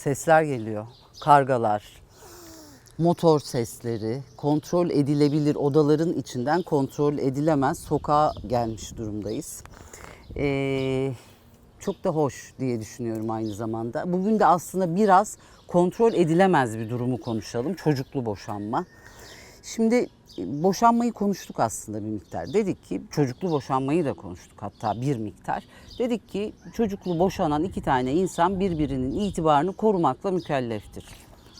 sesler geliyor. Kargalar, motor sesleri, kontrol edilebilir odaların içinden kontrol edilemez sokağa gelmiş durumdayız. Ee, çok da hoş diye düşünüyorum aynı zamanda. Bugün de aslında biraz kontrol edilemez bir durumu konuşalım. Çocuklu boşanma. Şimdi e, boşanmayı konuştuk aslında bir miktar. Dedik ki çocuklu boşanmayı da konuştuk hatta bir miktar. Dedik ki çocuklu boşanan iki tane insan birbirinin itibarını korumakla mükelleftir.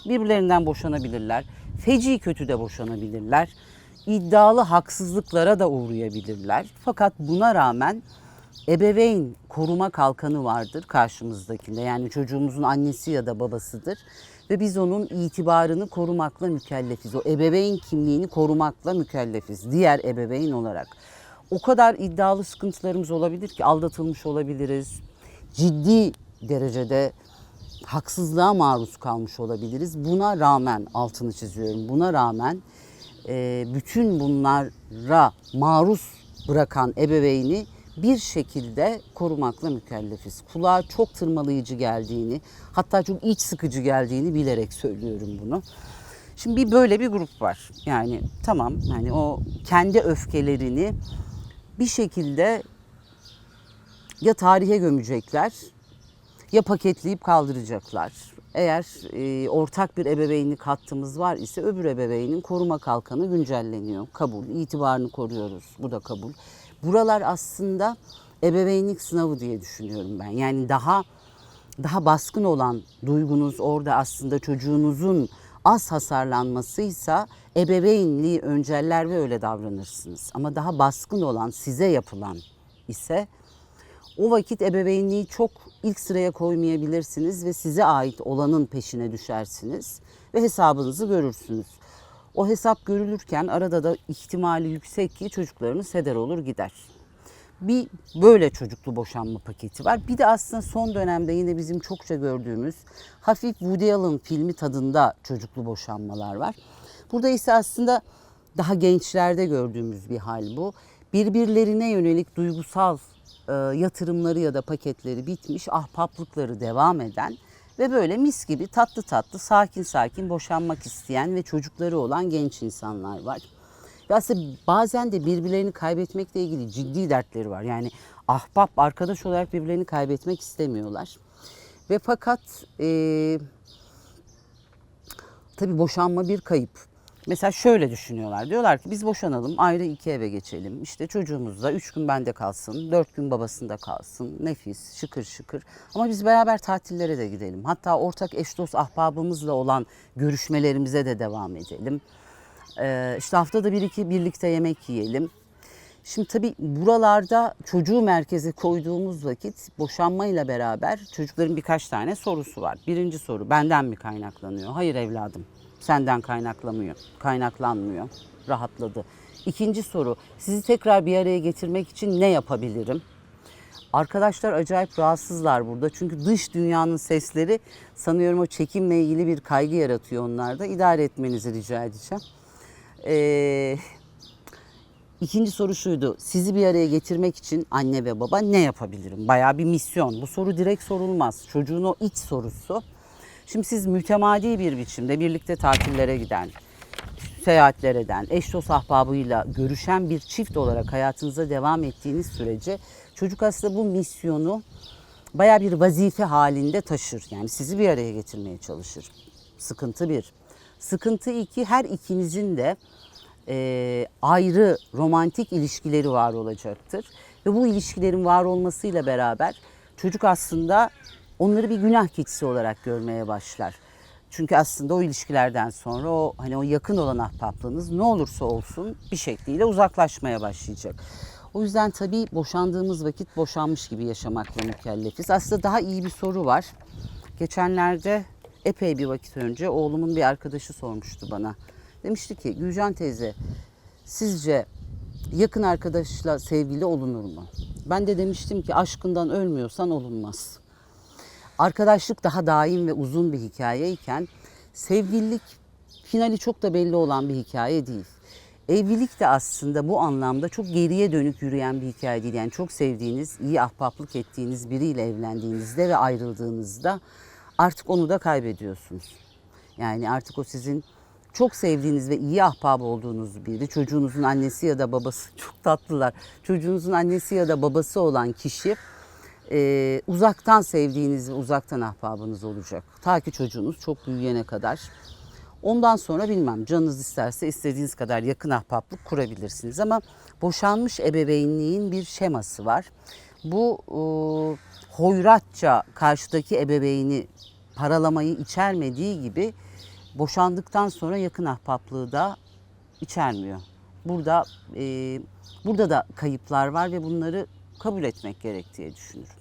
Birbirlerinden boşanabilirler. Feci kötü de boşanabilirler. İddialı haksızlıklara da uğrayabilirler. Fakat buna rağmen ebeveyn koruma kalkanı vardır karşımızdakinde. Yani çocuğumuzun annesi ya da babasıdır. Ve biz onun itibarını korumakla mükellefiz. O ebeveyn kimliğini korumakla mükellefiz. Diğer ebeveyn olarak. O kadar iddialı sıkıntılarımız olabilir ki aldatılmış olabiliriz. Ciddi derecede haksızlığa maruz kalmış olabiliriz. Buna rağmen altını çiziyorum. Buna rağmen e, bütün bunlara maruz bırakan ebeveyni bir şekilde korumakla mükellefiz. Kulağa çok tırmalayıcı geldiğini, hatta çok iç sıkıcı geldiğini bilerek söylüyorum bunu. Şimdi bir böyle bir grup var. Yani tamam hani o kendi öfkelerini bir şekilde ya tarihe gömecekler ya paketleyip kaldıracaklar. Eğer e, ortak bir ebeveynlik hattımız var ise öbür ebeveynin koruma kalkanı güncelleniyor. Kabul, itibarını koruyoruz. Bu da kabul. Buralar aslında ebeveynlik sınavı diye düşünüyorum ben. Yani daha daha baskın olan duygunuz orada aslında çocuğunuzun az hasarlanmasıysa ebeveynliği önceller ve öyle davranırsınız. Ama daha baskın olan size yapılan ise o vakit ebeveynliği çok ilk sıraya koymayabilirsiniz ve size ait olanın peşine düşersiniz ve hesabınızı görürsünüz. O hesap görülürken arada da ihtimali yüksek ki çocuklarınız heder olur gider. Bir böyle çocuklu boşanma paketi var. Bir de aslında son dönemde yine bizim çokça gördüğümüz hafif Woody Allen filmi tadında çocuklu boşanmalar var. Burada ise aslında daha gençlerde gördüğümüz bir hal bu. Birbirlerine yönelik duygusal e, yatırımları ya da paketleri bitmiş, ahbaplıkları devam eden ve böyle mis gibi tatlı tatlı, sakin sakin boşanmak isteyen ve çocukları olan genç insanlar var. Ve aslında bazen de birbirlerini kaybetmekle ilgili ciddi dertleri var. Yani ahbap, arkadaş olarak birbirlerini kaybetmek istemiyorlar. Ve fakat e, tabii boşanma bir kayıp. Mesela şöyle düşünüyorlar. Diyorlar ki biz boşanalım, ayrı iki eve geçelim. İşte çocuğumuz da üç gün bende kalsın, dört gün babasında kalsın. Nefis, şıkır şıkır. Ama biz beraber tatillere de gidelim. Hatta ortak eş dost ahbabımızla olan görüşmelerimize de devam edelim. Ee, işte haftada bir iki birlikte yemek yiyelim. Şimdi tabii buralarda çocuğu merkeze koyduğumuz vakit boşanmayla beraber çocukların birkaç tane sorusu var. Birinci soru benden mi kaynaklanıyor? Hayır evladım senden kaynaklamıyor, kaynaklanmıyor. Rahatladı. İkinci soru sizi tekrar bir araya getirmek için ne yapabilirim? Arkadaşlar acayip rahatsızlar burada. Çünkü dış dünyanın sesleri sanıyorum o çekimle ilgili bir kaygı yaratıyor onlarda. İdare etmenizi rica edeceğim. Ee, İkinci soru şuydu. Sizi bir araya getirmek için anne ve baba ne yapabilirim? Bayağı bir misyon. Bu soru direkt sorulmaz. Çocuğun o iç sorusu. Şimdi siz mütemadi bir biçimde birlikte tatillere giden, seyahatler eden, eş dost ahbabıyla görüşen bir çift olarak hayatınıza devam ettiğiniz sürece çocuk aslında bu misyonu baya bir vazife halinde taşır. Yani sizi bir araya getirmeye çalışır. Sıkıntı bir. Sıkıntı iki, her ikinizin de e, ayrı romantik ilişkileri var olacaktır. Ve bu ilişkilerin var olmasıyla beraber çocuk aslında onları bir günah keçisi olarak görmeye başlar. Çünkü aslında o ilişkilerden sonra o hani o yakın olan ahbaplığınız ne olursa olsun bir şekliyle uzaklaşmaya başlayacak. O yüzden tabii boşandığımız vakit boşanmış gibi yaşamakla mükellefiz. Aslında daha iyi bir soru var. Geçenlerde epey bir vakit önce oğlumun bir arkadaşı sormuştu bana. Demişti ki Gülcan teyze sizce yakın arkadaşla sevgili olunur mu? Ben de demiştim ki aşkından ölmüyorsan olunmaz. Arkadaşlık daha daim ve uzun bir hikayeyken sevgililik finali çok da belli olan bir hikaye değil. Evlilik de aslında bu anlamda çok geriye dönük yürüyen bir hikaye değil. Yani çok sevdiğiniz, iyi ahbaplık ettiğiniz biriyle evlendiğinizde ve ayrıldığınızda artık onu da kaybediyorsunuz. Yani artık o sizin çok sevdiğiniz ve iyi ahbap olduğunuz biri, çocuğunuzun annesi ya da babası, çok tatlılar, çocuğunuzun annesi ya da babası olan kişi e, uzaktan sevdiğiniz uzaktan ahbabınız olacak. Ta ki çocuğunuz çok büyüyene kadar. Ondan sonra bilmem canınız isterse istediğiniz kadar yakın ahbaplık kurabilirsiniz. Ama boşanmış ebeveynliğin bir şeması var. Bu e, hoyratça karşıdaki ebeveyni paralamayı içermediği gibi boşandıktan sonra yakın ahbaplığı da içermiyor. Burada e, burada da kayıplar var ve bunları kabul etmek gerek diye düşünüyorum.